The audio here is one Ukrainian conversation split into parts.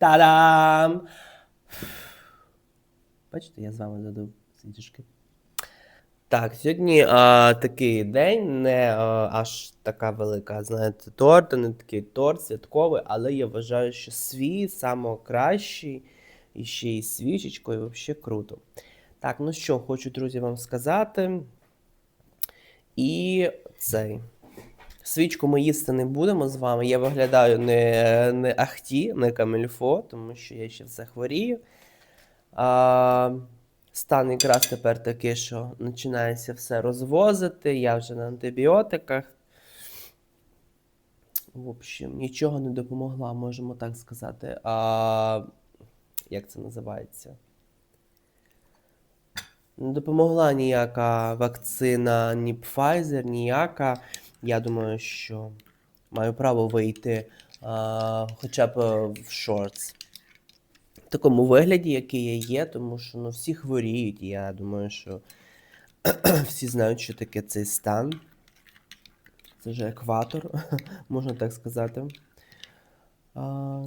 Та-дам! Бачите, я з вами задав світішки. Так, сьогодні а, такий день, не а, аж така велика, знаєте, торт, не такий торт святковий, але я вважаю, що свій найкращий, і ще й свічечкою, взагалі круто. Так, ну що, хочу, друзі, вам сказати. І цей. Свічку ми їсти не будемо з вами. Я виглядаю не, не ахті, не камільфо, тому що я ще все хворію. А, стан якраз тепер такий, що починається все розвозити. Я вже на антибіотиках. В общем, нічого не допомогла, можемо так сказати. А, як це називається? Не допомогла ніяка вакцина, ні Pfizer, ніяка. Я думаю, що маю право вийти а, хоча б е, в шортс. В такому вигляді, який я є, тому що ну, всі хворіють. Я думаю, що всі знають, що таке цей стан. Це вже екватор, можна так сказати. А,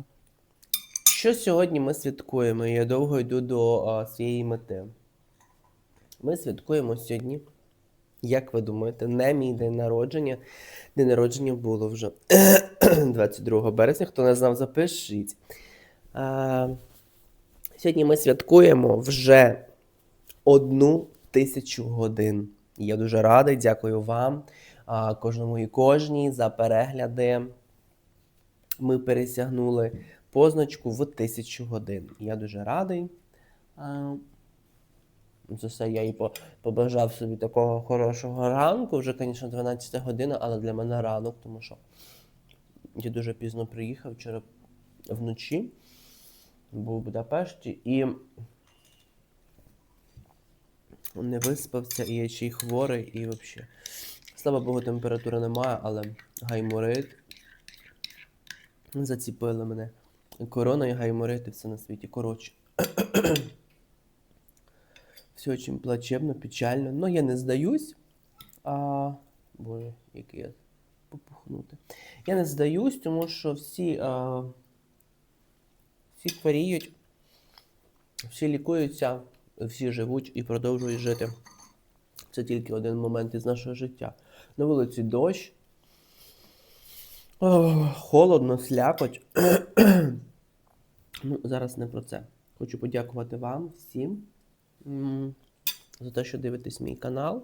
що сьогодні ми святкуємо? Я довго йду до а, своєї мети. Ми святкуємо сьогодні, як ви думаєте, не мій день народження. День народження було вже 22 березня. Хто не знав, запишіть. А, сьогодні ми святкуємо вже одну тисячу годин. Я дуже радий, дякую вам, а, кожному і кожній за перегляди. Ми пересягнули позначку в тисячу годин. Я дуже радий. А, за це я і побажав собі такого хорошого ранку. Вже, звісно, 12 година, але для мене ранок, тому що я дуже пізно приїхав вчора вночі, був у Будапешті і не виспався, і я ще й хворий, і взагалі. Слава Богу, температури немає, але гайморит. Заціпили мене. Корона і гайморит і все на світі. Коротше. Все очень плачевно, печально. Но я не здаюсь. А... Боже, який я попухнути. Я не здаюсь, тому що всі, а... всі хворіють, всі лікуються, всі живуть і продовжують жити. Це тільки один момент із нашого життя. На вулиці дощ. Ох, холодно, слякоть. ну, зараз не про це. Хочу подякувати вам всім за те, що дивитесь мій канал.